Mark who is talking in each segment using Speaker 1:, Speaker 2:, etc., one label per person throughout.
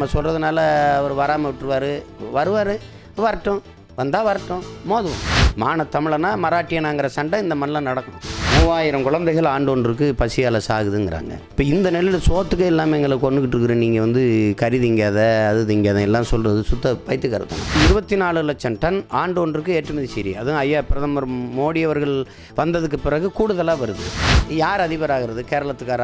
Speaker 1: நம்ம சொல்கிறதுனால அவர் வராமல் விட்டுருவார். வருவார் வரட்டும். வந்தால் வரட்டும். மோதுவோம். மான தமிழனா மராட்டியனாங்கிற சண்டை இந்த மண்ணில் நடக்கும். மூவாயிரம் குழந்தைகள் ஆண்டொன்றுக்கு பசியால் சாகுதுங்கிறாங்க. இப்போ இந்த நெல்லில் சோத்துக்கே இல்லாமல் எங்களை கொண்டுக்கிட்டு இருக்கிற நீங்கள் வந்து கறி திங்காத அது திங்காத எல்லாம் சொல்கிறது சுத்த பைத்துக்கருத்தம் இருபத்தி நாலு லட்சம் டன் ஆண்டொன்றுக்கு ஏற்றுமதி சரி அதுவும் ஐயா பிரதமர் மோடி அவர்கள் வந்ததுக்கு பிறகு கூடுதலாக வருது. யார் அதிபர் ஆகிறது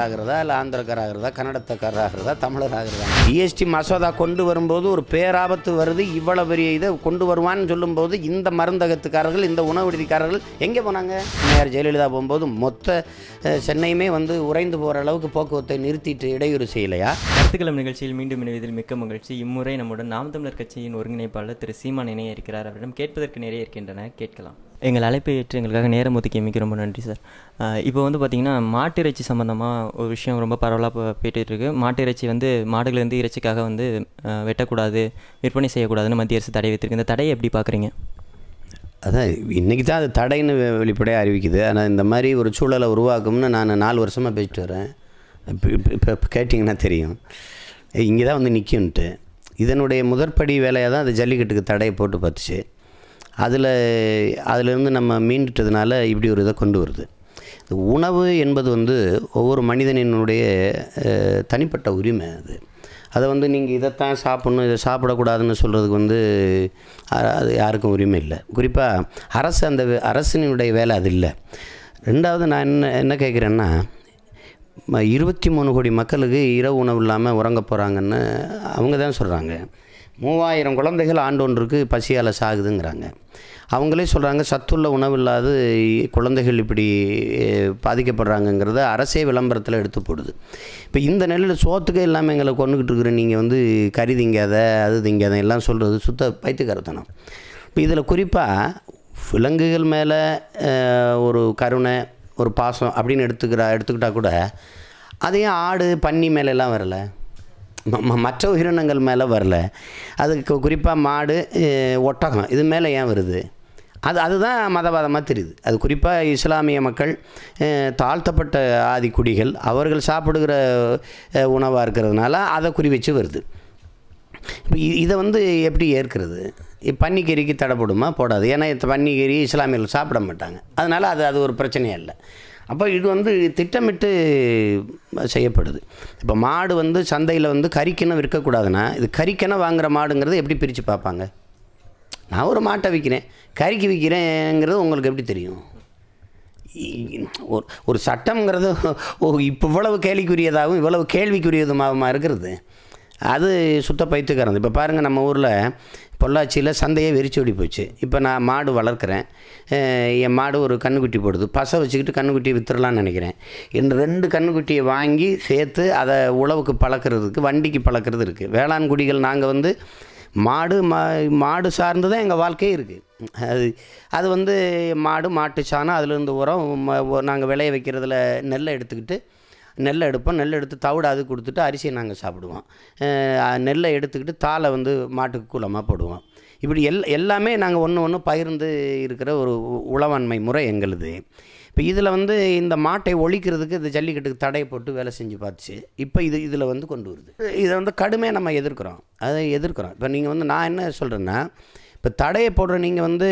Speaker 1: ஆகிறதா இல்லை ஆந்திரக்கார ஆகிறதா கன்னடத்துக்கார ஆகிறதா தமிழர் ஆகிறதா ஜிஎஸ்டி மசோதா கொண்டு வரும்போது ஒரு பேராபத்து வருது. இவ்வளோ பெரிய இதை கொண்டு வருவான்னு சொல்லும்போது இந்த மருந்தகத்துக்காரர்கள் இந்த உணவு விடுதிக்காரர்கள் எங்கே போனாங்க? மேயர் ஜெயலலிதா போகும்போது மொத்த அஹ், சென்னையுமே வந்து உறைந்து போகிற அளவுக்கு போக்குவரத்தை நிறுத்திட்டு இடையூறு செய்யலையா?
Speaker 2: கருத்துக்களம் நிகழ்ச்சியில் மீண்டும் இணைவதில் மிக்க மகிழ்ச்சி. இம்முறை நம்முடன் நாம் தமிழர் கட்சியின் ஒருங்கிணைப்பாளர் திரு சீமான் இணைய இருக்கிறார். அவரிடம் கேட்பதற்கு நிறைய இருக்கின்றன. கேட்கலாம். எங்கள் அழைப்பை ஏற்று எங்களுக்காக நேரம் ஒதுக்கி மிக்க ரொம்ப நன்றி சார். இப்போ வந்து பார்த்திங்கன்னா மாட்டு இறைச்சி சம்மந்தமாக ஒரு விஷயம் ரொம்ப பரவலாக இப்போ போயிட்டு இருக்கு மாட்டு இறைச்சி வந்து மாடுகள் வந்து இறைச்சிக்காக வந்து வெட்டக்கூடாது விற்பனை செய்யக்கூடாதுன்னு மத்திய அரசு தடை வைத்திருக்கு இந்த தடையை எப்படி பார்க்குறீங்க
Speaker 1: அதான் இன்றைக்கி தான் அது தடைன்னு வெளிப்படையாக அறிவிக்குது. ஆனால் இந்த மாதிரி ஒரு சூழலை உருவாக்கும்னு நான் நாலு வருஷமாக பேசிட்டு வரேன். இப்போ இப்போ கேட்டிங்கன்னா தெரியும். இங்கே தான் வந்து நிற்கும்ன்ட்டு இதனுடைய முதற்படி வேலையாக தான் அது ஜல்லிக்கட்டுக்கு தடையை போட்டு பார்த்துச்சு. அதில் அதிலேருந்து நம்ம மீண்டுட்டதுனால இப்படி ஒரு இதை கொண்டு வருது. உணவு என்பது வந்து ஒவ்வொரு மனிதனினுடைய தனிப்பட்ட உரிமை அது. அதை வந்து நீங்கள் இதைத்தான் சாப்பிட்ணும் இதை சாப்பிடக்கூடாதுன்னு சொல்கிறதுக்கு வந்து அது யாருக்கும் உரிமை இல்லை. குறிப்பாக அரசு அந்த வே- அரசினுடைய வேலை அது இல்லை. ரெண்டாவது நான் என்ன என்ன கேட்குறேன்னா இருபத்தி மூணு கோடி மக்களுக்கு இரவு உணவு இல்லாமல் உறங்க போகிறாங்கன்னு அவங்க தான் சொல்கிறாங்க மூவாயிரம் குழந்தைகள் ஆண்டொன்றுக்கு பசியால் சாகுதுங்கிறாங்க. அவங்களே சொல்கிறாங்க சத்துள்ள உணவு இல்லாது குழந்தைகள் இப்படி பாதிக்கப்படுறாங்கங்கிறத அரசே விளம்பரத்தில் எடுத்து போடுது. இப்போ இந்த நெல்லில் சோத்துக்கே இல்லாமல் எங்களை கொண்டுக்கிட்டு இருக்கிற நீங்கள் வந்து கறி திங்காத அது திங்காத எல்லாம் சொல்கிறது சுத்த பைத்துக்கருத்தனம் இப்போ இதில் குறிப்பாக விலங்குகள் மேலே ஒரு கருணை ஒரு பாசம் அப்படின்னு எடுத்துக்கிறா எடுத்துக்கிட்டால் கூட அதையும் ஆடு பன்னி மேலெல்லாம் வரல. மற்ற உயிரினங்கள் மேலே வரல. அதுக்கு குறிப்பாக மாடு ஒட்டகம் இது மேலே ஏன் வருது? அது அதுதான் மதவாதமாக தெரியுது. அது குறிப்பாக இஸ்லாமிய மக்கள் தாழ்த்தப்பட்ட ஆதி குடிகள் அவர்கள் சாப்பிடுகிற உணவாக இருக்கிறதுனால அதை குறி வச்சு வருது. இப்போ இதை வந்து எப்படி ஏற்கிறது? பன்னிக்கறிக்கு தடைப்படுமா போடாது. ஏன்னா பன்னிக்கறி இஸ்லாமியர்கள் சாப்பிட மாட்டாங்க. அதனால் அது அது ஒரு பிரச்சனையே இல்லை அப்போ இது வந்து திட்டமிட்டு செய்யப்படுது. இப்போ மாடு வந்து சந்தையில் வந்து கறிக்கென விற்கக்கூடாதுன்னா இது கறிக்கென வாங்குகிற மாடுங்கிறது எப்படி பிரித்து பார்ப்பாங்க? நான் ஒரு மாட்டை விற்கிறேன் கறிக்கு விற்கிறேங்கிறது உங்களுக்கு எப்படி தெரியும்? ஒரு ஒரு சட்டம்ங்கிறது ஓ இப்போ இவ்வளவு கேள்விக்குரியதாகவும் இவ்வளவு கேள்விக்குரியதுமாகவும் இருக்கிறது? அது சுத்த பைத்துக்காரது இப்போ பாருங்கள் நம்ம ஊரில் பொள்ளாச்சியில் சந்தையே வெறிச்சு ஓடி போச்சு. இப்போ நான் மாடு வளர்க்குறேன். என் மாடு ஒரு கன்றுக்குட்டி போடுது. பசை வச்சுக்கிட்டு கன்றுக்குட்டியை வித்துடலாம்னு நினைக்கிறேன். இந்த ரெண்டு கன்றுக்குட்டியை வாங்கி சேர்த்து அதை உழவுக்கு பழக்கிறதுக்கு வண்டிக்கு பழக்கிறது இருக்குது வேளாண் குடிகள் நாங்கள் வந்து மாடு மா மாடு சார்ந்து தான் எங்கள் வாழ்க்கையே இருக்குது அது அது வந்து மாடு மாட்டு சாணம் அதுலேருந்து உரம் நாங்கள் விளைய வைக்கிறதுல நெல்லை எடுத்துக்கிட்டு நெல்லை எடுப்போம். நெல் எடுத்து தவிடு அது கொடுத்துட்டு அரிசியை நாங்கள் சாப்பிடுவோம். நெல்லை எடுத்துக்கிட்டு தாளை வந்து மாட்டுக்கு கூலமாக போடுவோம். இப்படி எல் எல்லாமே நாங்கள் ஒன்று ஒன்று பகிர்ந்து இருக்கிற ஒரு உ- உழவாண்மை முறை எங்களுது. இப்போ இதில் வந்து இந்த மாட்டை ஒழிக்கிறதுக்கு இந்த ஜல்லிக்கட்டுக்கு தடை போட்டு வேலை செஞ்சு பார்த்துச்சு. இப்போ இது இதில் வந்து கொண்டு வருது. இதை வந்து கடுமையாக நம்ம எதிர்க்கிறோம். அதை எதிர்க்கிறோம். இப்போ நீங்கள் வந்து நான் என்ன சொல்கிறேன்னா இப்போ தடையை போடுற நீங்கள் வந்து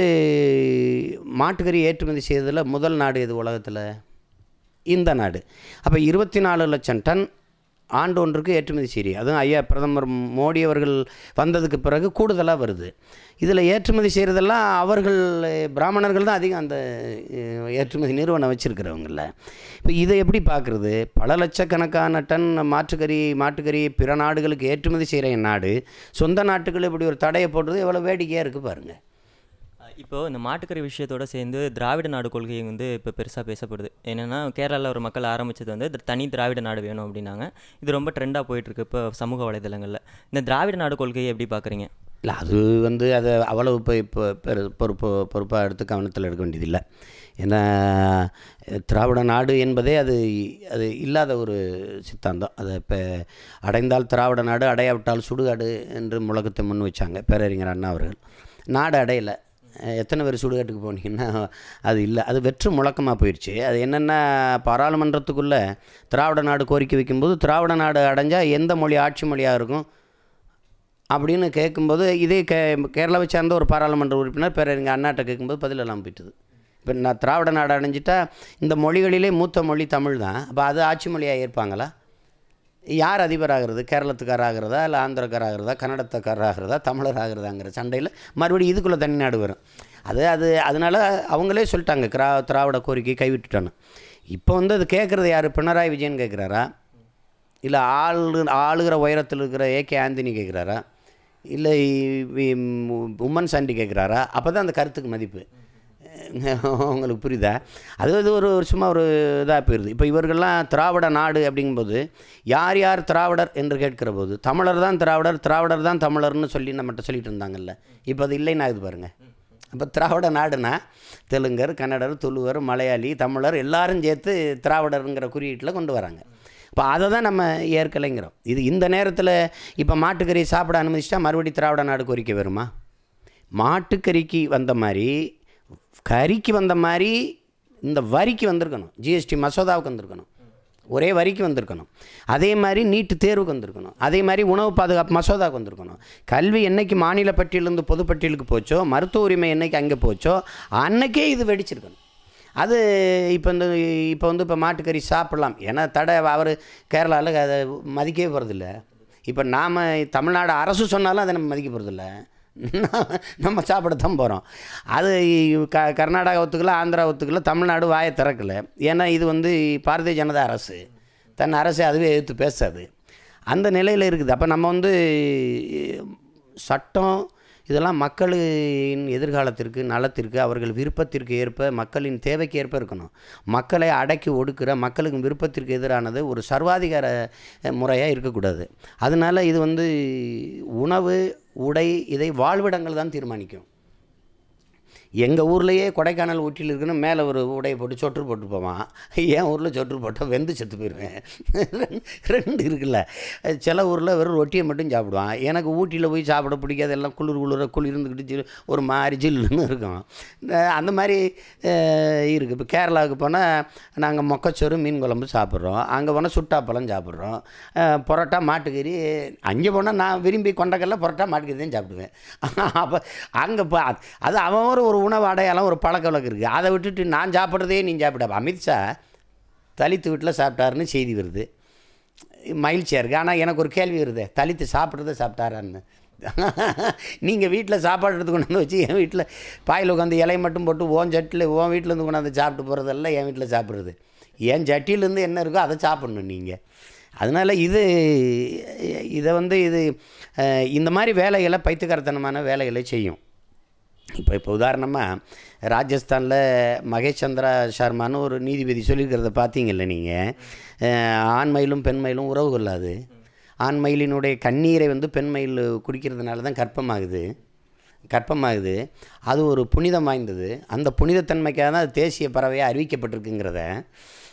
Speaker 1: மாட்டுக்கறி ஏற்றுமதி செய்ததில் முதல் நாடு எது உலகத்தில்? இந்த நாடு. அப்போ இருபத்தி நாலு லட்சம் டன் ஆண்டு ஒன்றுக்கு ஏற்றுமதி சரி அதுவும் ஐயா பிரதமர் மோடி அவர்கள் வந்ததுக்கு பிறகு கூடுதலாக வருது. இதில் ஏற்றுமதி செய்கிறதெல்லாம் அவர்கள் பிராமணர்கள் தான் அதிகம் அந்த ஏற்றுமதி நிறுவனம் வச்சுருக்கிறவங்கள இப்போ இதை எப்படி பார்க்குறது பல லட்சக்கணக்கான டன் மாட்டுக்கறி மாட்டுக்கறி பிற நாடுகளுக்கு ஏற்றுமதி செய்கிற நாடு. சொந்த நாட்டுக்குள்ள இப்படி ஒரு தடையை போடுறது எவ்வளோ வேடிக்கையாக இருக்குது பாருங்கள்
Speaker 2: இப்போ இந்த மாட்டுக்கறி விஷயத்தோட சேர்ந்து திராவிட நாடு கொள்கை வந்து இப்போ பெருசாக பேசப்படுது. என்னென்னா கேரளாவில் ஒரு மக்கள் ஆரம்பிச்சது வந்து தனி திராவிட நாடு வேணும் அப்படின்னாங்க. இது ரொம்ப ட்ரெண்டாக போயிட்டுருக்கு இப்போ சமூக வலைதளங்களில். இந்த திராவிட நாடு கொள்கையை எப்படி பார்க்குறீங்க
Speaker 1: இல்லை அது வந்து அதை அவ்வளவு இப்போ இப்போ பெரு பொறுப்பு பொறுப்பாக எடுத்து கவனத்தில் எடுக்க வேண்டியதில்லை. ஏன்னா திராவிட நாடு என்பதே அது அது இல்லாத ஒரு சித்தாந்தம். அதை இப்போ அடைந்தால் திராவிட நாடு அடையாவிட்டால் சுடுகாடு என்று முழக்கத்தை முன் வச்சாங்க பேரறிஞர் அண்ணா அவர்கள். நாடு அடையலை. எத்தனை பேர் சுடுகாட்டுக்கு போனீங்கன்னா அது இல்லை. அது வெற்று முழக்கமாக போயிடுச்சு. அது என்னென்னா பாராளுமன்றத்துக்குள்ளே திராவிட நாடு கோரிக்கை வைக்கும்போது திராவிட நாடு அடைஞ்சால் எந்த மொழி ஆட்சி மொழியாக இருக்கும் அப்படின்னு கேட்கும்போது இதே கே கேரளாவை சேர்ந்த ஒரு பாராளுமன்ற உறுப்பினர் பிற எங்கள் அண்ணாட்ட கேட்கும்போது பதில் இல்லாமல் போயிட்டுது. இப்போ நான் திராவிட நாடு அடைஞ்சிட்டா இந்த மொழிகளிலே மூத்த மொழி தமிழ் தான் அப்போ அது ஆட்சி மொழியாக ஏற்பாங்களா? யார் அதிபராகிறது? கேரளத்துக்காராகிறதா? இல்லை ஆந்திரக்காராகிறதா? கன்னடத்துக்காராகிறதா? கன்னடத்துக்கார ஆகிறதா தமிழர் ஆகிறதாங்கிற சண்டையில் மறுபடியும் இதுக்குள்ளே தனி நாடு வரும். அது அது அதனால் அவங்களே சொல்லிட்டாங்க கிரா திராவிட கோரிக்கை கைவிட்டுட்டான்னு. இப்போ வந்து அது கேட்குறது யார்? பினராயி விஜயன் கேட்குறாரா? இல்லை ஆளு ஆளுகிற உயரத்தில் இருக்கிற ஏகே ஆந்தினி கேட்குறாரா? இல்லை உம்மன் சாண்டி கேட்குறாரா? அப்போ தான் அந்த கருத்துக்கு மதிப்பு. உங்களுக்கு புரியுதா? அது வந்து ஒரு சும்மா ஒரு இதாக போயிடுது இப்போ இவர்கள்லாம் திராவிட நாடு அப்படிங்கும்போது யார் யார் திராவிடர் என்று கேட்கிற போது தமிழர் தான் திராவிடர் திராவிடர் தான் தமிழர்னு சொல்லி நம்மகிட்ட சொல்லிட்டு இருந்தாங்கல்ல. இப்போ அது இல்லைன்னு ஆகுது பாருங்கள் அப்போ திராவிட நாடுனா தெலுங்கர் கன்னடர் துளுவர் மலையாளி தமிழர் எல்லாரும் சேர்த்து திராவிடருங்கிற குறியீட்டில் கொண்டு வராங்க. இப்போ அதை தான் நம்ம ஏற்கலைங்கிறோம். இது இந்த நேரத்தில் இப்போ மாட்டுக்கறி சாப்பிட அனுமதிச்சிட்டா மறுபடியும் திராவிட நாடு கோரிக்கை வருமா? மாட்டுக்கறிக்கு வந்த மாதிரி கறிக்கு வந்த மாதிரி இந்த வரிக்கு வந்திருக்கணும். ஜிஎஸ்டி மசோதாவுக்கு வந்திருக்கணும். ஒரே வரிக்கு வந்திருக்கணும். அதே மாதிரி நீட்டு தேர்வுக்கு வந்திருக்கணும். அதே மாதிரி உணவு பாதுகாப்பு மசோதாவுக்கு வந்திருக்கணும். கல்வி என்னைக்கு மாநில பட்டியலேருந்து பொதுப்பட்டியலுக்கு போச்சோ மருத்துவ உரிமை என்னைக்கு அங்கே போச்சோ அன்னைக்கே இது வெடிச்சிருக்கணும். அது இப்போ இந்த இப்போ வந்து இப்போ மாட்டுக்கறி சாப்பிட்லாம். ஏன்னா தடை அவர் கேரளாவில் அதை மதிக்கவே போகிறதில்ல இப்போ நாம் தமிழ்நாடு அரசு சொன்னாலும் அதை நம்ம மதிக்க போகிறதில்ல நம்ம சாப்பிடத்தான் போகிறோம் அது க கர்நாடகா ஒத்துக்கல ஆந்திரா ஒத்துக்கல தமிழ்நாடு வாயை திறக்கலை. ஏன்னா இது வந்து பாரதிய ஜனதா அரசு. தன் அரசை அதுவே எதிர்த்து பேசாது. அந்த நிலையில் இருக்குது. அப்போ நம்ம வந்து சட்டம் இதெல்லாம் மக்களின் எதிர்காலத்திற்கு நலத்திற்கு அவர்கள் விருப்பத்திற்கு ஏற்ப மக்களின் தேவைக்கு ஏற்ப இருக்கணும். மக்களை அடக்கி ஒடுக்கிற மக்களுக்கு விருப்பத்திற்கு எதிரானது ஒரு சர்வாதிகார முறையாக இருக்கக்கூடாது. அதனால் இது வந்து உணவு உடை இதை வாழ்விடங்கள் தான் தீர்மானிக்கும். எங்கள் ஊர்லேயே கொடைக்கானல் ஊட்டியில் இருக்குன்னு மேலே ஒரு உடையை போட்டு சொற்று போட்டு போவான் என் ஊரில் சொற்று போட்டால் வெந்து செத்து போயிடுவேன் ரெண்டு இருக்குல்ல. சில ஊரில் வெறும் ரொட்டியை மட்டும் சாப்பிடுவான். எனக்கு ஊட்டியில் போய் சாப்பிட பிடிக்காது. எல்லாம் குளிர் குளிர குளிர்ந்துக்கிட்டு ஜில் ஒரு மாதிரி ஜில்லுன்னு இருக்கும். அந்த மாதிரி இருக்குது இப்போ கேரளாவுக்கு போனால் நாங்கள் மொக்கச்சோறு மீன் குழம்பு சாப்பிட்றோம். அங்கே போனால் சுட்டாப்பழம் சாப்பிட்றோம். பரோட்டா மாட்டுக்கறி. அங்கே போனால் நான் விரும்பி கொண்டக்கல்ல பரோட்டா மாட்டுக்கறி தான் சாப்பிடுவேன். அப்போ அங்கே அது அவன் ஒரு உணவு அடையாளம் ஒரு பழக்க வழக்கம் இருக்குது அதை விட்டுட்டு நான் சாப்பிட்றதே நீ சாப்பிட. அமித்ஷா தலித்து வீட்டில் சாப்பிட்டாருன்னு செய்தி வருது. மகிழ்ச்சியாக இருக்குது ஆனால் எனக்கு ஒரு கேள்வி வருது. தலித்து சாப்பிட்றத சாப்பிட்டாரான்னு. நீங்கள் வீட்டில் சாப்பாடு எடுத்து கொண்டு வந்து வச்சு என் வீட்டில் பாயில் உட்காந்து இலையை மட்டும் போட்டு ஓன் சட்டியில் ஓன் வீட்டிலேருந்து கொண்டாந்து சாப்பிட்டு போகிறதெல்லாம் என் வீட்டில் சாப்பிட்றது. என் சட்டியிலேருந்து என்ன இருக்கோ அதை சாப்பிட்ணும் நீங்கள் அதனால் இது இதை வந்து இது இந்த மாதிரி வேலைகளை பைத்துக்காரத்தனமான வேலைகளை செய்யும். இப்போ இப்போ உதாரணமாக ராஜஸ்தானில் மகேஷ் சந்திரா சர்மான்னு ஒரு நீதிபதி சொல்லியிருக்கிறத பார்த்தீங்கல்ல நீங்கள் ஆண்மயிலும் பெண்மயிலும் உறவு கொள்ளாது. ஆண்மயிலினுடைய கண்ணீரை வந்து பெண்மயில் குடிக்கிறதுனால தான் கற்பமாகுது கற்பமாகுது அது ஒரு புனிதம் வாய்ந்தது. அந்த புனிதத்தன்மைக்காக தான் அது தேசிய பறவையாக அறிவிக்கப்பட்டிருக்குங்கிறத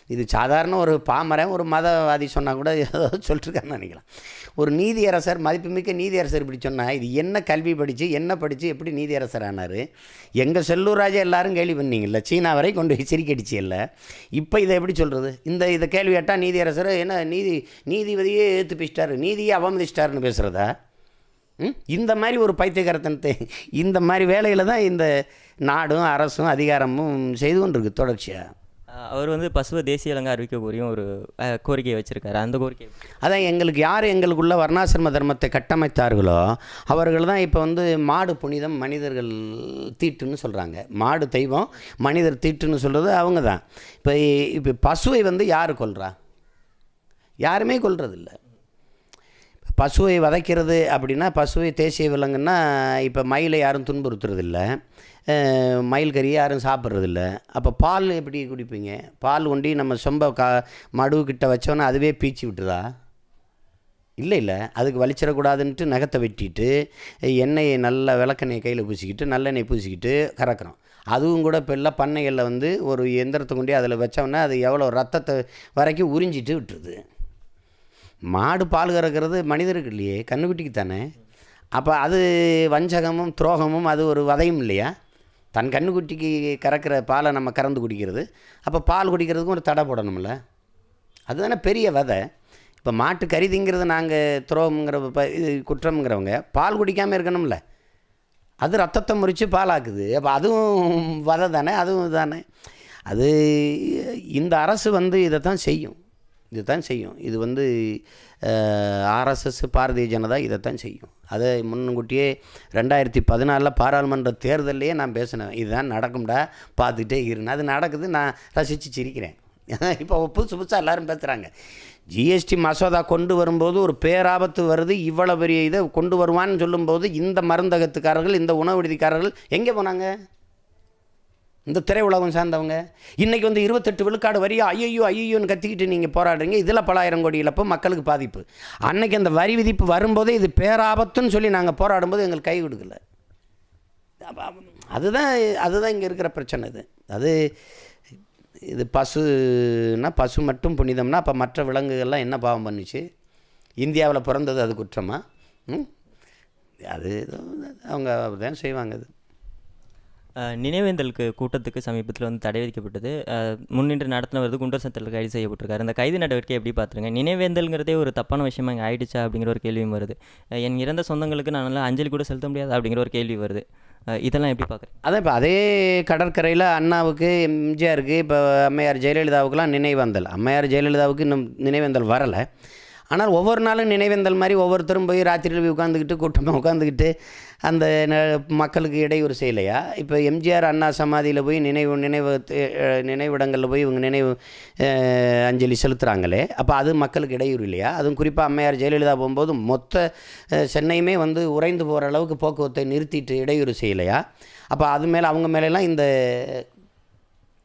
Speaker 1: இது சாதாரண ஒரு பாமரன் ஒரு மதவாதி சொன்னால் கூட ஏதோ சொல்லிட்டுருக்காருன்னு நினைக்கலாம். ஒரு நீதியரசர் மதிப்புமிக்க நீதியரசர் இப்படி சொன்னால் இது என்ன கல்வி படித்து என்ன படித்து எப்படி நீதியரசர் ஆனார் எங்கள் செல்லூர் ராஜா எல்லாரும் கேள்வி பண்ணீங்கல்ல சீனா வரை கொண்டு போய் சிரிக்கடிச்சு இல்லை. இப்போ இதை எப்படி சொல்கிறது இந்த இதை கேள்வி கேட்டால் நீதியரசர் என்ன நீதி நீதிபதியே ஏற்று பிச்சிட்டாரு நீதியே அவமதிச்சிட்டாருன்னு பேசுகிறதா இந்த மாதிரி ஒரு பைத்தியகரத்தனத்தை இந்த மாதிரி வேலையில் தான் இந்த நாடும் அரசும் அதிகாரமும் செய்து கொண்டிருக்கு தொடர்ச்சியாக
Speaker 2: அவர் வந்து பசுவை தேசிய இலங்கை அறிவிக்க கோரியும் ஒரு கோரிக்கையை வச்சுருக்காரு. அந்த கோரிக்கை
Speaker 1: அதான் எங்களுக்கு யார் எங்களுக்குள்ள வர்ணாசிரம தர்மத்தை கட்டமைத்தார்களோ அவர்கள் தான் இப்போ வந்து மாடு புனிதம் மனிதர்கள் தீட்டுன்னு சொல்கிறாங்க மாடு தெய்வம் மனிதர் தீட்டுன்னு சொல்கிறது அவங்க தான். இப்போ இப்போ பசுவை வந்து யார் கொள்கிறா யாருமே கொல்றதில்ல. பசுவை வதைக்கிறது அப்படின்னா பசுவை தேசிய விலங்குன்னா இப்போ மயிலை யாரும் துன்புறுத்துறதில்லை. மயில் கறி யாரும் சாப்பிட்றதில்ல. அப்போ பால் எப்படி குடிப்பீங்க? பால் ஒண்டி நம்ம சொம்ப கா மடுவுக்கிட்ட வச்சோன்னா அதுவே பீச்சி விட்டுதா? இல்லை இல்லை. அதுக்கு வலிச்சிடக்கூடாதுன்ட்டு நகத்தை வெட்டிட்டு எண்ணெயை நல்ல விளக்கெண்ணெய் கையில் பூசிக்கிட்டு நல்லெண்ணெய் பூசிக்கிட்டு கறக்கிறோம் அதுவும் கூட இப்போ எல்லாம் பண்ணைகளில் வந்து ஒரு எந்திரத்தை கொண்டு அதில் வச்சோம்னா அது எவ்வளோ ரத்தத்தை வரைக்கும் உறிஞ்சிட்டு விட்டுருது. மாடு பால் கறக்கிறது மனிதருக்கு இல்லையே கண்ணுக்குட்டிக்கு தானே? அப்போ அது வஞ்சகமும் துரோகமும் அது ஒரு வதையும் இல்லையா? தன் கண்ணுக்குட்டிக்கு கறக்கிற பாலை நம்ம கறந்து குடிக்கிறது. அப்போ பால் குடிக்கிறதுக்கும் ஒரு தடை போடணும்ல? அதுதானே பெரிய வதை. இப்போ மாட்டு கருதிங்கிறது நாங்கள் துரோகங்கிற ப இது குற்றம்ங்கிறவங்க பால் குடிக்காமல் இருக்கணும்ல? அது ரத்தத்தை முறித்து பாலாக்குது. அப்போ அதுவும் வதை தானே? அதுவும் தானே அது இந்த அரசு வந்து இதை தான் செய்யும். இதை தான் செய்யும். இது வந்து ஆர்எஸ்எஸ் பாரதிய ஜனதா இதை தான் செய்யும். அதை முன்கூட்டியே ரெண்டாயிரத்தி பதினாலில் பாராளுமன்ற தேர்தலையே நான் பேசினேன். இதுதான் நடக்கும்டா பார்த்துக்கிட்டே இருந்தேன் அது நடக்குது நான் ரசித்து சிரிக்கிறேன். இப்போ புதுசு புதுசாக எல்லோரும் பேசுகிறாங்க ஜிஎஸ்டி மசோதா கொண்டு வரும்போது ஒரு பேராபத்து வருது. இவ்வளோ பெரிய இதை கொண்டு வருவான்னு சொல்லும்போது இந்த மருந்தகத்துக்காரர்கள் இந்த உணவு விடுதிக்காரர்கள் எங்கே போனாங்க? இந்த திரை உலகம் சார்ந்தவங்க. இன்றைக்கி வந்து இருபத்தெட்டு விழுக்காடு வரியா ஐயோ ஐயோன்னு கத்திக்கிட்டு நீங்கள் போராடுறீங்க. இதில் பல ஆயிரம் கோடி இழப்பு மக்களுக்கு பாதிப்பு. அன்னைக்கு அந்த வரி விதிப்பு வரும்போதே இது பேராபத்துன்னு சொல்லி நாங்கள் போராடும்போது எங்களுக்கு கை கொடுக்கல. அதுதான் அதுதான் இங்கே இருக்கிற பிரச்சனை இது. அது இது பசுனா பசு மட்டும் புனிதம்னா அப்போ மற்ற விலங்குகள்லாம் என்ன பாவம் பண்ணுச்சு? இந்தியாவில் பிறந்தது அது குற்றமா? ம்? அது அவங்க அப்படிதான் செய்வாங்க அது.
Speaker 2: நினைவேந்தலுக்கு கூட்டத்துக்கு சமீபத்தில் வந்து தடை விதிக்கப்பட்டது. முன்னின்று நடத்தினவர் குண்டர் சட்டத்தில் கைது செய்யப்பட்டிருக்காரு. இந்த கைது நடவடிக்கை எப்படி பார்த்துருங்க? நினைவேந்தல்ங்கிறதே ஒரு தப்பான விஷயமா இங்கே ஆயிடுச்சா அப்படிங்கிற ஒரு கேள்வியும் வருது. என் இறந்த சொந்தங்களுக்கு நான் நல்லா அஞ்சலி கூட செலுத்த முடியாது அப்படிங்கிற ஒரு கேள்வி வருது. இதெல்லாம் எப்படி பார்க்குறேன்
Speaker 1: அதான் இப்போ அதே கடற்கரையில் அண்ணாவுக்கு எம்ஜிஆருக்கு இப்போ அம்மையார் ஜெயலலிதாவுக்குலாம் நினைவேந்தல். அம்மையார் ஜெயலலிதாவுக்கு இன்னும் நினைவேந்தல் வரலை. ஆனால் ஒவ்வொரு நாளும் நினைவேந்தல் மாதிரி ஒவ்வொருத்தரும் போய் ராத்திரியில் போய் உட்காந்துக்கிட்டு கூட்டமாக உட்காந்துக்கிட்டு அந்த ந- மக்களுக்கு இடையூறு செய்யலையா? இப்போ எம்ஜிஆர் அண்ணா சமாதியில் போய் நினைவு நினைவு நினைவிடங்களில் போய் இவங்க நினைவு அஞ்சலி செலுத்துகிறாங்களே அப்போ அது மக்களுக்கு இடையூறு இல்லையா? அதுவும் குறிப்பாக அம்மையார் ஜெயலலிதா போகும்போது மொத்த சென்னையுமே வந்து உறைந்து போகிற அளவுக்கு போக்குவரத்தை நிறுத்திட்டு இடையூறு செய்யலையா? அப்போ அது மேலே அவங்க மேலெல்லாம் இந்த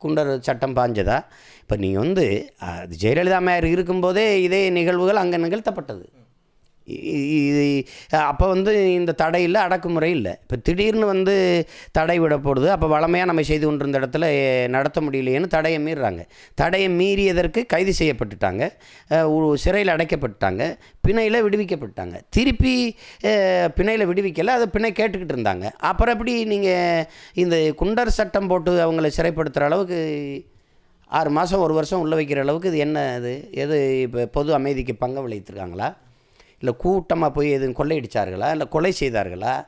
Speaker 1: குண்டர் சட்டம் பாஞ்சதா? இப்போ நீங்கள் வந்து அது ஜெயலலிதா அம்மையார் இருக்கும்போதே இதே நிகழ்வுகள் அங்கே நிகழ்த்தப்பட்டது. இது அப்போ வந்து இந்த தடை இல்லை அடக்குமுறை இல்லை. இப்போ திடீர்னு வந்து தடை விடப்படுது அப்போ வளமையாக நம்ம செய்து கொண்டிருந்த இடத்துல நடத்த முடியலையேன்னு தடையை மீறுறாங்க. தடையை மீறியதற்கு கைது செய்யப்பட்டுட்டாங்க. சிறையில் அடைக்கப்பட்டாங்க பிணையில் விடுவிக்கப்பட்டாங்க திருப்பி பிணையில் விடுவிக்கலை அதை பிணை கேட்டுக்கிட்டு இருந்தாங்க. அப்புறம் எப்படி நீங்கள் இந்த குண்டர் சட்டம் போட்டு அவங்கள சிறைப்படுத்துகிற அளவுக்கு ஆறு மாதம் ஒரு வருஷம் உள்ளே வைக்கிற அளவுக்கு இது என்ன இது? எது இப்போ பொது அமைதிக்கு பங்கம் விளைவித்திருக்காங்களா இல்லை கூட்டமாக போய் எதுவும் கொள்ளையடிச்சார்களா? இல்லை கொலை செய்தார்களா?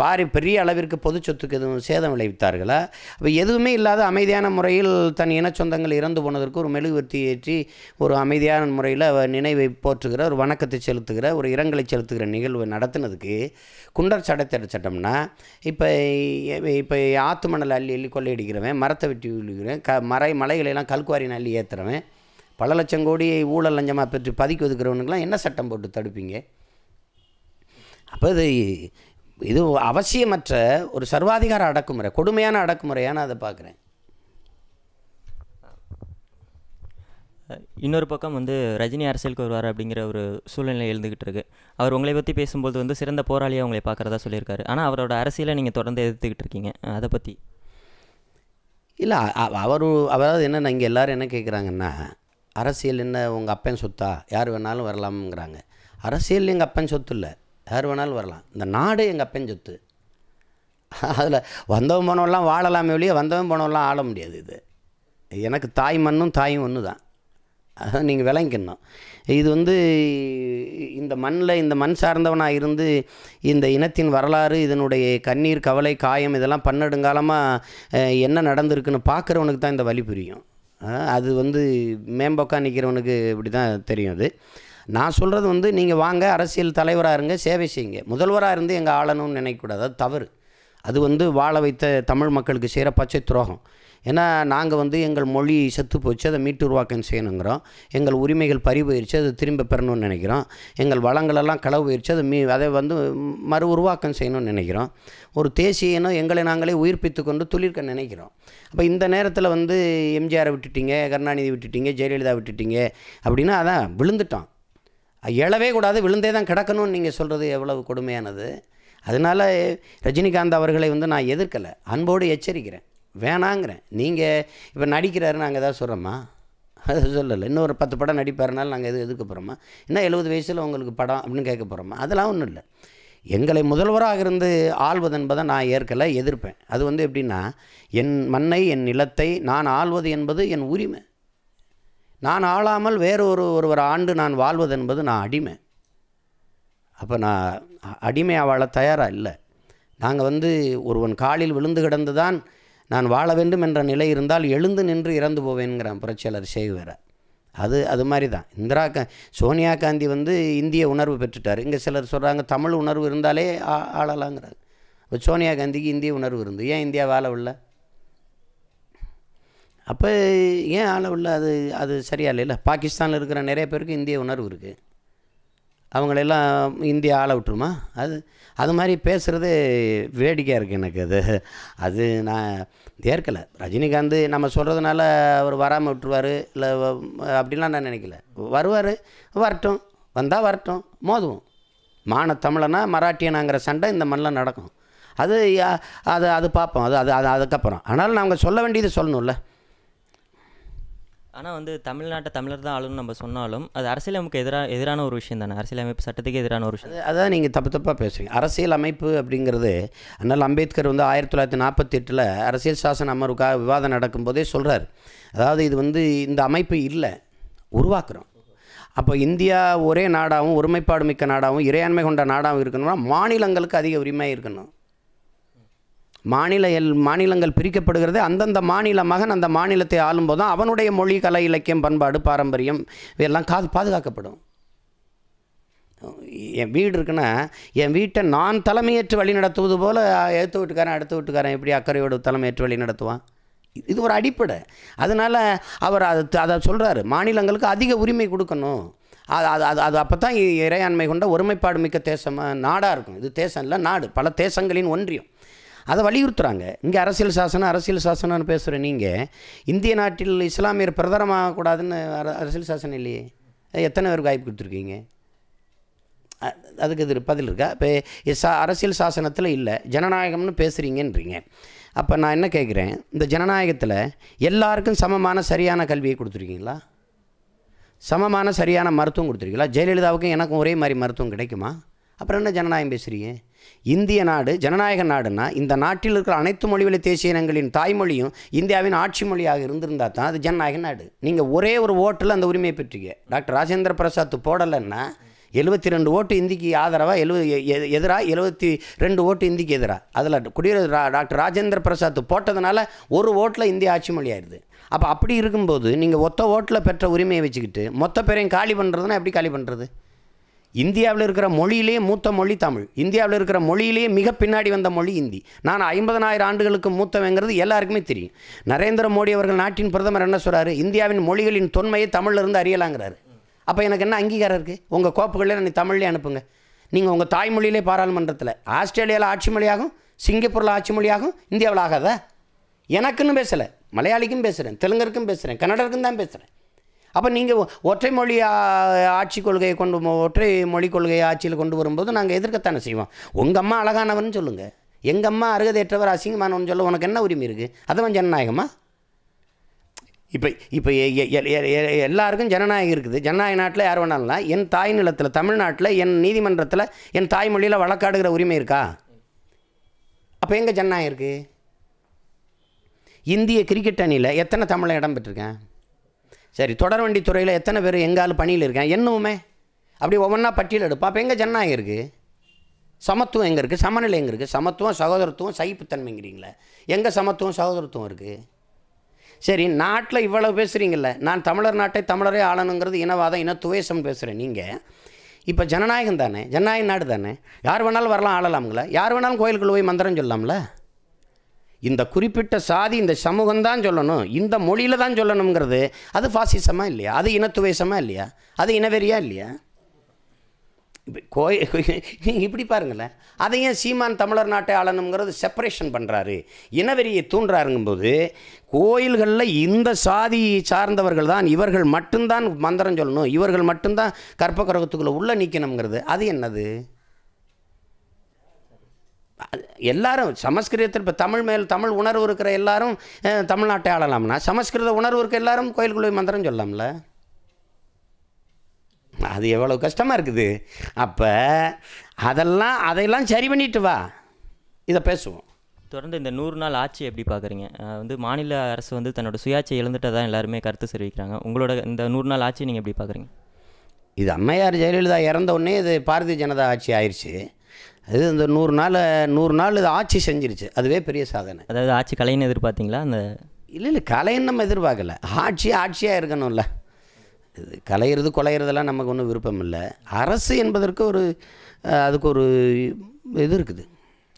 Speaker 1: பாரி பெரிய அளவிற்கு பொது சொத்துக்கு எதுவும் சேதம் விளைவித்தார்களா? அப்போ எதுவுமே இல்லாத அமைதியான முறையில் தன் இனச்சொந்தங்கள் இறந்து போனதற்கு ஒரு மெழுகுவர்த்தி ஏற்றி ஒரு அமைதியான முறையில் நினைவை போற்றுகிற ஒரு வணக்கத்தை செலுத்துகிற ஒரு இரங்கலை செலுத்துகிற நிகழ்வு நடத்தினதுக்கு குண்டர் சடத்தடை சட்டம்னா இப்போ இப்போ ஆத்து மணல் அள்ளி அள்ளி கொள்ளையடிக்கிறவன் மரத்தை வெட்டி விழுகிறேன் க மறை மலைகளெல்லாம் கல்குவாரின்னு அள்ளி ஏற்றுறவன் பல லட்சம் கோடி ஊழல் லஞ்சமாக பெற்று பதுக்கி ஒதுக்குறவனுக்கெல்லாம் என்ன சட்டம் போட்டு தடுப்பீங்க? அப்போ இது இது அவசியமற்ற ஒரு சர்வாதிகார அடக்குமுறை கொடுமையான அடக்குமுறையாக நான் அதை பார்க்குறேன்.
Speaker 2: இன்னொரு பக்கம் வந்து ரஜினி அரசியலுக்கு வருவார் அப்படிங்கிற ஒரு சூழ்நிலை எழுந்துகிட்டு இருக்கு. அவர் உங்களை பற்றி பேசும்போது வந்து சிறந்த போராளியாக உங்களை பார்க்குறதா சொல்லியிருக்காரு. ஆனால் அவரோட அரசியலை நீங்கள் தொடர்ந்து எதிர்த்துக்கிட்டு இருக்கீங்க. அதை பற்றி
Speaker 1: இல்லை அவர் அதாவது என்ன இங்கே எல்லாரும் என்ன கேட்குறாங்கன்னா அரசியல் என்ன உங்கள் அப்பன் சொத்தா? யார் வேணாலும் வரலாம்ங்கிறாங்க. அரசியல் எங்கள் அப்பன் சொத்து இல்லை. யார் வேணாலும் வரலாம். இந்த நாடு எங்கள் அப்பன் சொத்து. அதில் வந்தவன் போனவெல்லாம் வாழலாமே ஒழிய வந்தவன் போனவெல்லாம் ஆள முடியாது இது. எனக்கு தாய் மண்ணும் தாயும் ஒன்று தான் அதான் நீங்கள் விளங்கிக்கணும். இது வந்து இந்த மண்ணில் இந்த மண் சார்ந்தவனாக இருந்து இந்த இனத்தின் வரலாறு இதனுடைய கண்ணீர் கவலை காயம் இதெல்லாம் பன்னெடுங்காலமாக என்ன நடந்திருக்குன்னு பார்க்குறவனுக்கு தான் இந்த வழி புரியும். அது வந்து மேம்போக்காக நிற்கிறவனுக்கு இப்படி தான் தெரியும் அது. நான் சொல்கிறது வந்து நீங்கள் வாங்க அரசியல் தலைவராக இருங்க சேவை செய்யுங்க. முதல்வராக இருந்து எங்கள் ஆளணும்னு நினைக்கக்கூடாது. அது தவறு. அது வந்து வாழ வைத்த தமிழ் மக்களுக்கு செய்கிற பச்சை துரோகம். ஏன்னா நாங்கள் வந்து எங்கள் மொழி செத்து போச்சு அதை மீட்டு உருவாக்கம் செய்யணுங்கிறோம். எங்கள் உரிமைகள் பறி போயிடுச்சு அதை திரும்ப பெறணும்னு நினைக்கிறோம். எங்கள் வளங்களெல்லாம் களவு போயிடுச்சு அதை மீ அதை வந்து மறு உருவாக்கம் செய்யணும்னு நினைக்கிறோம். ஒரு தேசிய இனம் எங்களை நாங்களே உயிர்ப்பித்து கொண்டு துளிர்க்க நினைக்கிறோம். அப்போ இந்த நேரத்தில் வந்து எம்ஜிஆரை விட்டுட்டீங்க கருணாநிதி விட்டுட்டீங்க ஜெயலலிதா விட்டுட்டீங்க அப்படின்னா அதான் விழுந்துட்டோம். எழவே கூடாது விழுந்தே தான் கிடக்கணும்னு நீங்கள் சொல்கிறது எவ்வளவு கொடுமையானது. அதனால் ரஜினிகாந்த் அவர்களை வந்து நான் எதிர்க்கலை. அன்போடு எச்சரிக்கிறேன். வேணாங்கிறேன். நீங்கள் இப்போ நடிக்கிறாரு நாங்கள் ஏதாவது சொல்கிறோமா அதை சொல்லலை. இன்னும் ஒரு பத்து படம் நடிப்பாருனாலும் நாங்கள் எது எதுக்க போகிறோமா இன்னும் எழுபது வயசில் உங்களுக்கு படம் அப்படின்னு கேட்க போகிறோமா அதெல்லாம் ஒன்றும் இல்லை. எங்களை முதல்வராக இருந்து ஆள்வது என்பதை நான் ஏற்கலை எதிர்ப்பேன். அது வந்து எப்படின்னா என் மண்ணை என் நிலத்தை நான் ஆள்வது என்பது என் உரிமை. நான் ஆளாமல் வேறு ஒரு ஒருவர் ஆண்டு நான் வாழ்வது என்பது நான் அடிமை. அப்போ நான் அடிமை வாழ தயாராக இல்லை. நாங்கள் வந்து ஒருவன் காலில் விழுந்து கிடந்து தான் நான் வாழ வேண்டும் என்ற நிலை இருந்தால் எழுந்து நின்று இறந்து போவேன்கிறான் புரட்சியாளர் சேகுவேர அது அது மாதிரி தான் இந்திரா கா சோனியா காந்தி வந்து இந்திய உணர்வு பெற்றுட்டார். இங்கே சிலர் சொல்கிறாங்க தமிழ் உணர்வு இருந்தாலே ஆ- ஆளலாங்கிறாங்க. இப்போ சோனியா காந்திக்கு இந்திய உணர்வு இருந்து. ஏன் இந்தியா வாழவில்லை? அப்போ ஏன் ஆளவில்லை அது அது சரியா இல்லைல்ல பாகிஸ்தானில் இருக்கிற நிறைய பேருக்கு இந்திய உணர்வு இருக்குது அவங்களெல்லாம் இந்தியா ஆள விட்டுருமா? அது அது மாதிரி பேசுகிறது வேடிக்கையாக இருக்குது எனக்கு அது. அது நான் ஏற்கலை. ரஜினிகாந்த் நம்ம சொல்கிறதுனால அவர் வராமல் விட்டுருவார். இல்லை அப்படிலாம் நான் நினைக்கல. வருவார் வரட்டும். வந்தால் வரட்டும். மோதுவோம். மான தமிழனா மராட்டியனாங்கிற சண்டை இந்த மண்ணில் நடக்கும். அது யா- அது அது பார்ப்போம். அது அது அது அதுக்கப்புறம். ஆனாலும் நாங்கள் சொல்ல வேண்டியது சொல்லணும்ல.
Speaker 2: ஆனால் வந்து தமிழ்நாட்டை தமிழர் தான் ஆளுன்னு நம்ம சொன்னாலும் அது அரசியலமைப்புக்கு எதிராக எதிரான ஒரு விஷயம் தானே. அரசியலமைப்பு சட்டத்துக்கு எதிரான ஒரு விஷயம்.
Speaker 1: அதான் நீங்கள் தப்பு தப்பாக பேசுவீங்க அரசியல் அமைப்பு அப்படிங்கிறது அண்ணல் அம்பேத்கர் வந்து ஆயிரத்தி தொள்ளாயிரத்தி நாற்பத்தி எட்டில் அரசியல் சாசன அமர்வுக்காக விவாதம் நடக்கும்போதே சொல்கிறார் அதாவது இது வந்து இந்த அமைப்பு இல்லை உருவாக்குறோம். அப்போ இந்தியா ஒரே நாடாகவும் ஒருமைப்பாடு மிக்க நாடாகவும் இறையாண்மை கொண்ட நாடாகவும் இருக்கணும்னா மாநிலங்களுக்கு அதிக உரிமை இருக்கணும். மாநில எல் மாநிலங்கள் பிரிக்கப்படுகிறது. அந்தந்த மாநில மகன் அந்த மாநிலத்தை ஆளும்போது தான் அவனுடைய மொழி கலை இலக்கியம் பண்பாடு பாரம்பரியம் இவையெல்லாம் காது பாதுகாக்கப்படும். என் வீடு இருக்குன்னா என் வீட்டை நான் தலைமையேற்று வழி நடத்துவது போல் எடுத்து வீட்டுக்காரன் அடுத்த வீட்டுக்காரன் எப்படி அக்கறையோடு தலைமையேற்று வழி நடத்துவான்? இது- இது ஒரு அடிப்படை. அதனால் அவர் அது அதை சொல்கிறாரு மாநிலங்களுக்கு அதிக உரிமை கொடுக்கணும். அது அது அது அது அப்போ தான் இறையாண்மை கொண்ட ஒருமைப்பாடு மிக்க தேசமாக நாடாக இருக்கும். இது தேசம் இல்லை நாடு. பல தேசங்களின் ஒன்றியம். அதை வலியுறுத்துகிறாங்க இங்கே அரசியல் சாசனம் அரசியல் சாசனம்னு பேசுகிற நீங்கள் இந்திய நாட்டில் இஸ்லாமியர் பிரதமராகக்கூடாதுன்னு அரசியல் சாசனம் இல்லையே. எத்தனை பேருக்கு வாய்ப்பு கொடுத்துருக்கீங்க? அதுக்கு இது பதில் இருக்கா? இப்போ சா அரசியல் சாசனத்தில் இல்லை ஜனநாயகம்னு பேசுகிறீங்கன்றீங்க அப்போ நான் என்ன கேட்குறேன் இந்த ஜனநாயகத்தில் எல்லாருக்கும் சமமான சரியான கல்வியை கொடுத்துருக்கீங்களா? சமமான சரியான மருத்துவம் கொடுத்துருக்கீங்களா? ஜெயலலிதாவுக்கும் எனக்கும் ஒரே மாதிரி மருத்துவம் கிடைக்குமா? அப்புறம் என்ன ஜனநாயகம் பேசுகிறீங்க இந்திய நாடு ஜனநாயக நாடுனா இந்த நாட்டில் இருக்கிற அனைத்து மொழிவழி தேசிய இனங்களின் தாய்மொழியும் இந்தியாவின் ஆட்சி மொழியாக இருந்திருந்தால் தான் அது ஜனநாயக நாடு. நீங்கள் ஒரே ஒரு ஓட்டில் அந்த உரிமையை பெற்றீங்க. டாக்டர் ராஜேந்திர பிரசாத் போடலைன்னா எழுபத்தி ரெண்டு ஓட்டு இந்திக்கு ஆதரவாக எழுபது எதிராக எழுபத்தி ரெண்டு ஓட்டு இந்திக்கு எதிராக அதில் குடியரசு டாக்டர் ராஜேந்திர பிரசாத் போட்டதுனால ஒரு ஓட்டில் இந்திய ஆட்சி மொழியாயிருது அப்போ அப்படி இருக்கும்போது நீங்கள் ஒத்த ஓட்டில் பெற்ற உரிமையை வச்சுக்கிட்டு மொத்த பேரையும் காலி பண்ணுறதுன்னா எப்படி காலி பண்ணுறது இந்தியாவில் இருக்கிற மொழியிலே மூத்த மொழி தமிழ். இந்தியாவில் இருக்கிற மொழியிலேயே மிக பின்னாடி வந்த மொழி இந்தி. நான் ஐம்பதனாயிரம் ஆண்டுகளுக்கு மூத்தவங்கிறது எல்லாருக்குமே தெரியும். நரேந்திர மோடி அவர்கள் நாட்டின் பிரதமர் என்ன சொல்கிறாரு இந்தியாவின் மொழிகளின் தொன்மையை தமிழிலிருந்து அறியலாங்கிறாரு. அப்போ எனக்கு என்ன அங்கீகாரம் இருக்குது உங்கள் கோப்புகளில் நீ தமிழ்லேயே அனுப்புங்க. நீங்கள் உங்கள் தாய்மொழியிலே பாராளுமன்றத்தில் ஆஸ்திரேலியாவில் ஆட்சி மொழியாகும் சிங்கப்பூரில் ஆட்சி மொழியாகும் இந்தியாவில் ஆகாதா? எனக்குன்னு பேசலை. மலையாளிக்கும் பேசுகிறேன் தெலுங்கருக்கும் பேசுகிறேன் கன்னடருக்கும் தான் பேசுகிறேன் அப்போ நீங்கள் ஒற்றை மொழி ஆட்சி கொள்கையை கொண்டு ஒற்றை மொழி கொள்கையை ஆட்சியில் கொண்டு வரும்போது நாங்கள் எதிர்க்கத்தானே செய்வோம்? உங்கள் அம்மா அழகானவன் சொல்லுங்கள் எங்கள் அம்மா அருகதையற்றவர் அசிங்கமானவன் சொல்ல உனக்கு என்ன உரிமை இருக்குது அதுவும் ஜனநாயகமா? இப்போ இப்போ எல்லாருக்கும் ஜனநாயகம் இருக்குது. ஜனநாயக நாட்டில் யார் வேணாலும் என் தாய் நிலத்தில் தமிழ்நாட்டில் என் நீதிமன்றத்தில் என் தாய்மொழியில் வழக்காடுகிற உரிமை இருக்கா? அப்போ எங்கே ஜனநாயகம் இருக்குது இந்திய கிரிக்கெட் அணியில் எத்தனை தமிழை இடம் பெற்றிருக்கேன்? சரி தொடர்வண்டி துறையில் எத்தனை பேர் எங்கால் பணியில் இருக்கேன் என்னவுமே? அப்படி ஒவ்வொன்றா பட்டியல் எடுப்போம். அப்போ எங்கே ஜனநாயகம் இருக்குது சமத்துவம் எங்கே இருக்குது சமநிலை எங்கே இருக்குது சமத்துவம் சகோதரத்துவம் சகிப்புத்தன்மைங்கிறீங்களே. எங்கே சமத்துவம் சகோதரத்துவம் இருக்குது சரி நாட்டில் இவ்வளோ பேசுகிறீங்கள நான் தமிழர் நாட்டை தமிழரே ஆளணுங்கிறது இனவாதம் இனத்துவேசம் பேசுகிறேன் நீங்கள் இப்போ ஜனநாயகம் தானே? ஜனநாயக நாடு தானே? யார் வேணாலும் வரலாம் ஆளலாம்ங்களா யார் வேணாலும் கோயிலுக்குள்ளே போய் மந்திரம் சொல்லலாம்ல? இந்த குறிப்பிட்ட சாதி இந்த சமூகம் தான் சொல்லணும். இந்த மொழியில் தான் சொல்லணுங்கிறது அது ஃபாசிசமாக இல்லையா? அது இனத்துவேசமாக இல்லையா? அது இனவெறியா இல்லையா? இப்போ கோயில் நீங்கள் இப்படி பாருங்களேன். அதை ஏன் சீமான் தமிழர் நாட்டை ஆளணுங்கிறது செப்பரேஷன் பண்ணுறாரு இனவெறியை தூண்டுறாருங்கும்போது கோயில்களில் இந்த சாதி சார்ந்தவர்கள் தான் இவர்கள் மட்டும்தான் மந்திரம் சொல்லணும். இவர்கள் மட்டும்தான் கற்பக்கரகத்துக்குள்ளே உள்ளே நிற்கணுங்கிறது அது என்னது? அது எல்லாரும் சமஸ்கிருதத்தில் இப்போ தமிழ் மேல் தமிழ் உணர்வு இருக்கிற எல்லாரும் தமிழ்நாட்டை ஆளலாம்னா சமஸ்கிருத உணர்வு இருக்க எல்லாரும் போய் மந்திரம் சொல்லலாம்ல? அது எவ்வளோ கஷ்டமாக இருக்குது. அப்போ அதெல்லாம் அதையெல்லாம் சரி பண்ணிட்டு வா. இதை பேசுவோம்.
Speaker 2: தொடர்ந்து இந்த நூறு நாள் ஆட்சி எப்படி பார்க்குறீங்க வந்து மாநில அரசு வந்து தன்னோட சுயாட்சியை இழந்துட்டதா எல்லாருமே கருத்து தெரிவிக்கிறாங்க. உங்களோட இந்த நூறு நாள் ஆட்சி நீங்கள் எப்படி பார்க்குறீங்க
Speaker 1: இது அம்மையார் ஜெயலலிதா இறந்த உடனே இது பாரதிய ஜனதா ஆட்சி ஆயிடுச்சு அது இந்த நூறு நாள் நூறு நாள் இது ஆட்சி செஞ்சிருச்சு. அதுவே பெரிய சாதனை.
Speaker 2: அதாவது ஆட்சி கலைன்னு எதிர்பார்த்தீங்களா? அந்த
Speaker 1: இல்லை இல்லை கலைன்னு நம்ம எதிர்பார்க்கல. ஆட்சி ஆட்சியாக இருக்கணும்ல. இது கலையிறது கொலையிறதெல்லாம் நமக்கு ஒன்றும் விருப்பம் இல்லை. அரசு என்பதற்கு ஒரு அதுக்கு ஒரு இது இருக்குது.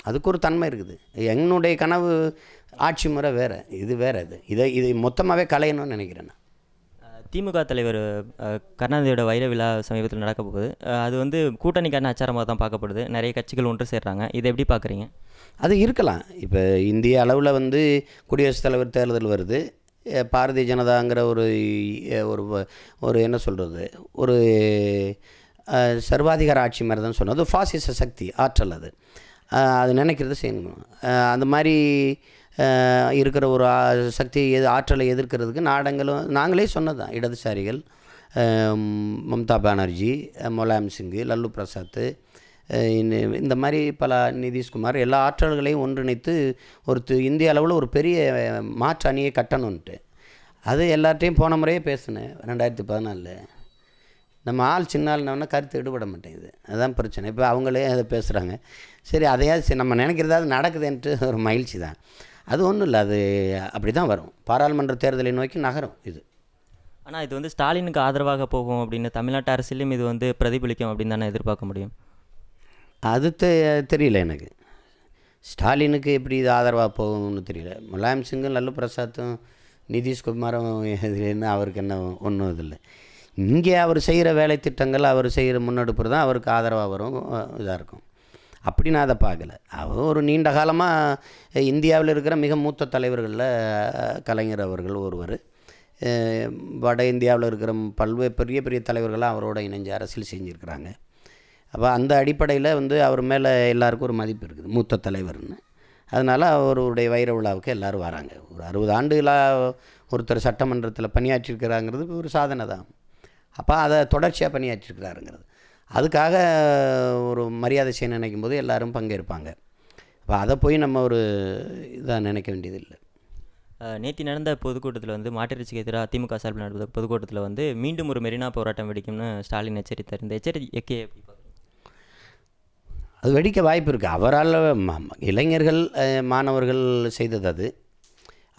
Speaker 1: அதுக்கு ஒரு தன்மை இருக்குது. என்னுடைய கனவு ஆட்சி முறை வேறு. இது வேறு இது. இதை இது மொத்தமாகவே கலையணும்னு நினைக்கிறேன் நான்.
Speaker 2: திமுக தலைவர் கருணாநிதியோட வைர விழா சமீபத்தில் நடக்க போகுது. அது வந்து கூட்டணிக்கான அச்சாரமாக தான் பார்க்கப்படுது. நிறைய கட்சிகள் ஒன்று சேர்றாங்க. இதை எப்படி பார்க்குறீங்க?
Speaker 1: அது இருக்கலாம். இப்போ இந்திய அளவில் வந்து குடியரசுத் தலைவர் தேர்தல் வருது. பாரதிய ஜனதாங்கிற ஒரு ஒரு ஒரு என்ன சொல்கிறது ஒரு சர்வாதிகார ஆட்சி மாதிரி தான் சொன்னோம். அது ஃபாசிச சக்தி ஆற்றல் அது. அது நினைக்கிறது செய்யணும். அந்த மாதிரி இருக்கிற ஒரு சக்தி எது ஆற்றலை எதிர்க்கிறதுக்கு நாடங்களும் நாங்களே சொன்னது தான் இடதுசாரிகள் மம்தா பானர்ஜி முலாயம் சிங்கு லல்லு பிரசாத் இந்த- இந்த மாதிரி பல நிதிஷ்குமார் எல்லா ஆற்றல்களையும் ஒன்றிணைத்து ஒரு இந்திய அளவில் ஒரு பெரிய மாற்று அணியை கட்டணுன்ட்டு அது எல்லார்ட்டையும் போன முறையே பேசினேன் ரெண்டாயிரத்தி பதினாலில். நம்ம ஆள் சின்ன ஆள்னவொன்னே கருத்து விடுபட மாட்டேங்குது. அதுதான் பிரச்சனை. இப்போ அவங்களே அதை பேசுகிறாங்க சரி அதையாவது சரி நம்ம நினைக்கிறதாவது நடக்குதுன்ட்டு ஒரு மகிழ்ச்சி தான் அது ஒன்றும் இல்லை அது அப்படி தான் வரும். பாராளுமன்ற தேர்தலை நோக்கி நகரும் இது.
Speaker 2: ஆனால் இது வந்து ஸ்டாலினுக்கு ஆதரவாக போகும் அப்படின்னு தமிழ்நாட்டு அரசியலும் இது வந்து பிரதிபலிக்கும் அப்படின்னு தானே எதிர்பார்க்க முடியும்?
Speaker 1: அது தெ தெரியல எனக்கு. ஸ்டாலினுக்கு எப்படி இது ஆதரவாக போகும்னு தெரியல. முலாயம் சிங்கும் லல்லு பிரசாத்தும் நிதிஷ்குமாரும் இதுலேருந்து அவருக்கு என்ன ஒன்றும் இதில்லை இங்கே அவர் செய்கிற வேலை திட்டங்கள் அவர் செய்கிற முன்னெடுப்பு தான் அவருக்கு ஆதரவாக வரும் இதாக இருக்கும். அப்படி நான் அதை பார்க்கல. அவர் ஒரு நீண்ட காலமாக இந்தியாவில் இருக்கிற மிக மூத்த தலைவர்களில் கலைஞர் அவர்கள் ஒருவர். வட இந்தியாவில் இருக்கிற பல்வேறு பெரிய பெரிய தலைவர்கள்லாம் அவரோட இணைஞ்சு அரசியல் செஞ்சுருக்கிறாங்க. அப்போ அந்த அடிப்படையில் வந்து அவர் மேலே எல்லாருக்கும் ஒரு மதிப்பு இருக்குது மூத்த தலைவர்னு. அதனால் அவருடைய வைர விழாவுக்கு எல்லோரும் வராங்க. ஒரு அறுபது ஆண்டுகளாக ஒருத்தர் சட்டமன்றத்தில் பணியாற்றிருக்கிறாங்கிறது ஒரு சாதனை தான். அப்போ அதை தொடர்ச்சியாக பணியாற்றிருக்கிறாருங்கிறது. அதுக்காக ஒரு மரியாதை செய்ய நினைக்கும் போது எல்லாரும் பங்கேற்பாங்க. அப்போ அதை போய் நம்ம ஒரு இதாக நினைக்க வேண்டியதில்லை.
Speaker 2: நேற்று நடந்த பொதுக்கூட்டத்தில் வந்து மாட்டிறைச்சிக்கு எதிராக திமுக சார்பில் நடந்த பொதுக்கூட்டத்தில் வந்து மீண்டும் ஒரு மெரினா போராட்டம் வெடிக்கும்னு ஸ்டாலின் எச்சரித்தார். இந்த பார்க்குறீங்க?
Speaker 1: அது வெடிக்க வாய்ப்பு இருக்குது அவரால் இளைஞர்கள் மாணவர்கள் செய்தது அது.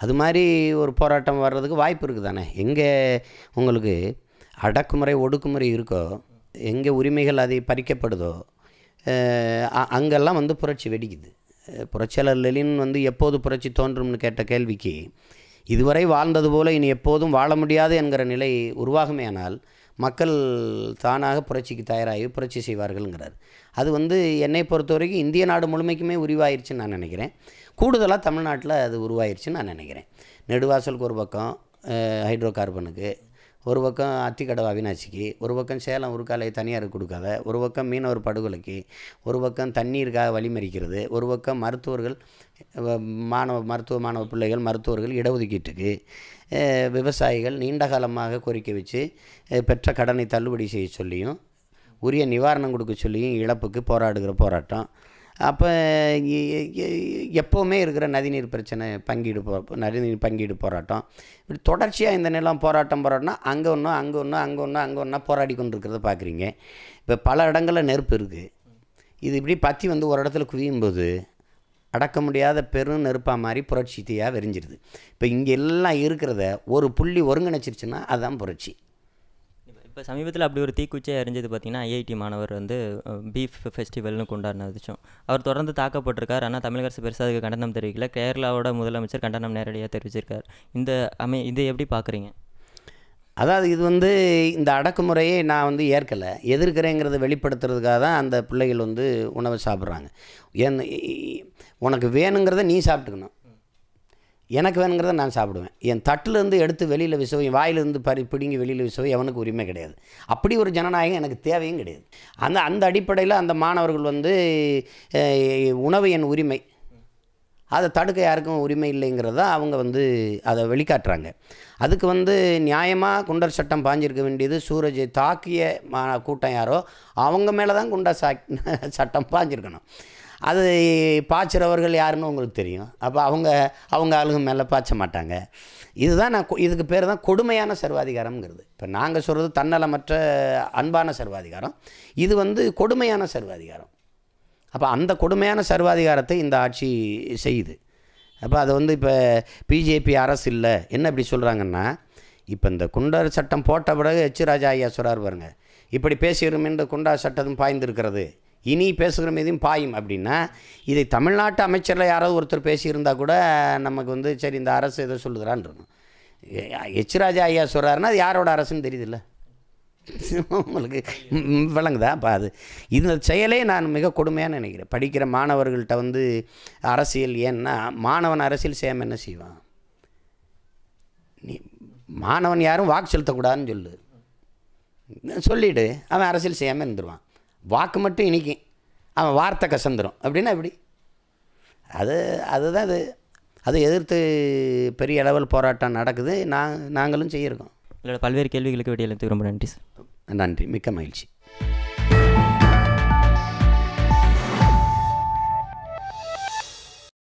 Speaker 1: அது மாதிரி ஒரு போராட்டம் வர்றதுக்கு வாய்ப்பு இருக்குது தானே எங்கே உங்களுக்கு அடக்குமுறை ஒடுக்குமுறை இருக்கோ எங்கே உரிமைகள் அதை பறிக்கப்படுதோ அங்கெல்லாம் வந்து புரட்சி வெடிக்குது. புரட்சியாளர் லெலின் வந்து எப்போது புரட்சி தோன்றும்னு கேட்ட கேள்விக்கு இதுவரை வாழ்ந்தது போல இனி எப்போதும் வாழ முடியாது என்கிற நிலை உருவாகுமேயானால் மக்கள் தானாக புரட்சிக்கு தயாராகி புரட்சி செய்வார்கள்ங்கிறார். அது வந்து என்னை பொறுத்த வரைக்கும் இந்திய நாடு முழுமைக்குமே உருவாயிருச்சுன்னு நான் நினைக்கிறேன். கூடுதலாக தமிழ்நாட்டில் அது உருவாயிருச்சுன்னு நான் நினைக்கிறேன். நெடுவாசலுக்கு ஒரு பக்கம் ஹைட்ரோ கார்பனுக்கு ஒரு பக்கம் அத்திக்கடவு அவினாசிக்கு ஒரு பக்கம் சேலம் உருக்காலை தனியாருக்கு கொடுக்காத ஒரு பக்கம் மீனவர் படுகொலைக்கு ஒரு பக்கம் தண்ணீருக்காக வழிமறிக்கிறது ஒரு பக்கம் மருத்துவர்கள் மாணவ மருத்துவ மாணவ பிள்ளைகள் மருத்துவர்கள் இடஒதுக்கீட்டுக்கு விவசாயிகள் நீண்ட காலமாக கோரிக்கை வச்சு பெற்ற கடனை தள்ளுபடி செய்ய சொல்லியும் உரிய நிவாரணம் கொடுக்க சொல்லியும் இழப்புக்கு போராடுகிற போராட்டம். அப்போ எப்போவுமே இருக்கிற நதிநீர் பிரச்சனை பங்கீடு போ நதிநீர் பங்கீடு போராட்டம். இப்படி தொடர்ச்சியாக இந்த நிலம் போராட்டம் போராட்டம்னா அங்கே ஒன்று அங்கே ஒன்று அங்கே ஒன்று அங்கே ஒன்றா போராடி கொண்டு இருக்கிறத பார்க்குறீங்க இப்போ பல இடங்களில் நெருப்பு இருக்குது இது இப்படி பற்றி வந்து ஒரு இடத்துல குவியும் போது அடக்க முடியாத பெரும் நெருப்பாக மாதிரி புரட்சி தீயாக வெறிஞ்சிருது இப்போ இங்கே எல்லாம் இருக்கிறத ஒரு புள்ளி ஒருங்கிணைச்சிருச்சுன்னா அதுதான் புரட்சி.
Speaker 2: இப்போ சமீபத்தில் அப்படி ஒரு தீக்குச்சியை எரிஞ்சது பார்த்தீங்கன்னா ஐஐடி மாணவர் வந்து பீஃப் ஃபெஸ்டிவல்னு கொண்டாடினதுச்சும் அவர் தொடர்ந்து தாக்கப்பட்டிருக்கார். ஆனால் தமிழக அரசு பெருசாக அதுக்கு கண்டனம் தெரிவிக்கல. கேரளாவோட முதலமைச்சர் கண்டனம் நேரடியாக தெரிவிச்சிருக்கார். இந்த அமை இதை எப்படி பார்க்குறீங்க?
Speaker 1: அதாவது இது வந்து இந்த அடக்குமுறையை நான் வந்து ஏற்கலை. எதிர்க்கிறேங்கிறத வெளிப்படுத்துறதுக்காக தான் அந்த பிள்ளைகள் வந்து உணவை சாப்பிட்றாங்க. என் உனக்கு வேணுங்கிறத நீ சாப்பிட்டுக்கணும். எனக்கு வேணுங்கிறத நான் சாப்பிடுவேன். என் தட்டிலேருந்து எடுத்து வெளியில் விசவும் என் வாயிலிருந்து பறி பிடுங்கி வெளியில் விசவும் எவனுக்கு உரிமை கிடையாது. அப்படி ஒரு ஜனநாயகம் எனக்கு தேவையும் கிடையாது. அந்த அந்த அடிப்படையில் அந்த மாணவர்கள் வந்து உணவு என் உரிமை. அதை தடுக்க யாருக்கும் உரிமை இல்லைங்கிறத அவங்க வந்து அதை வெளிக்காட்டுறாங்க. அதுக்கு வந்து நியாயமாக குண்டர் சட்டம் பாஞ்சிருக்க வேண்டியது சூரஜை தாக்கிய மா கூட்டம் யாரோ அவங்க மேலே தான் குண்டர் சட்டம் பாஞ்சிருக்கணும். அது பாய்ச்சிறவர்கள் யாருன்னு உங்களுக்கு தெரியும். அப்போ அவங்க அவங்க ஆளுங்க மேலே பாய்ச்ச மாட்டாங்க. இதுதான் நான் இதுக்கு பேர் தான் கொடுமையான சர்வாதிகாரம்ங்கிறது. இப்போ நாங்கள் சொல்கிறது தன்னலமற்ற அன்பான சர்வாதிகாரம். இது வந்து கொடுமையான சர்வாதிகாரம். அப்போ அந்த கொடுமையான சர்வாதிகாரத்தை இந்த ஆட்சி செய்யுது. அப்போ அதை வந்து இப்போ பிஜேபி அரசு இல்லை. என்ன இப்படி சொல்கிறாங்கன்னா இப்போ இந்த குண்டர் சட்டம் போட்ட பிறகு எச். ராஜா ஐயா சொல்கிறார் பாருங்க. இப்படி பேசிடும் என்று குண்டா சட்டத்தும் பாய்ந்திருக்கிறது. இனி பேசுகிற மீதும் பாயும் அப்படின்னா இதை தமிழ்நாட்டு அமைச்சரில் யாராவது ஒருத்தர் பேசியிருந்தா கூட நமக்கு வந்து சரி இந்த அரசு எதோ சொல்லுகிறான்னு இருக்கும் எச் ராஜா ஐயா சொல்கிறாருன்னா அது யாரோட அரசுன்னு தெரியுதுல்ல? உங்களுக்கு விளங்குதா? அப்போ அது இந்த செயலே நான் மிக கொடுமையாக நினைக்கிறேன். படிக்கிற மாணவர்கள்ட்ட வந்து அரசியல் ஏன்னா மாணவன் அரசியல் செய்யாமல் என்ன செய்வான்? நீ மாணவன் யாரும் வாக்கு செலுத்தக்கூடாதுன்னு சொல்லு. சொல்லிவிடு அவன் அரசியல் செய்யாமல் இருந்துருவான். வாக்கு மட்டும் இனிக்கும் அவன் வார்த்தை கசந்துரும். அப்படின்னா எப்படி? அது அதுதான் அது. அதை எதிர்த்து பெரிய அளவில் போராட்டம் நடக்குது. நான் நாங்களும் செய்யிருக்கோம்.
Speaker 2: உங்களோட பல்வேறு கேள்விகளுக்கு விடையளித்து ரொம்ப நன்றி சார்.
Speaker 1: நன்றி. மிக்க மகிழ்ச்சி.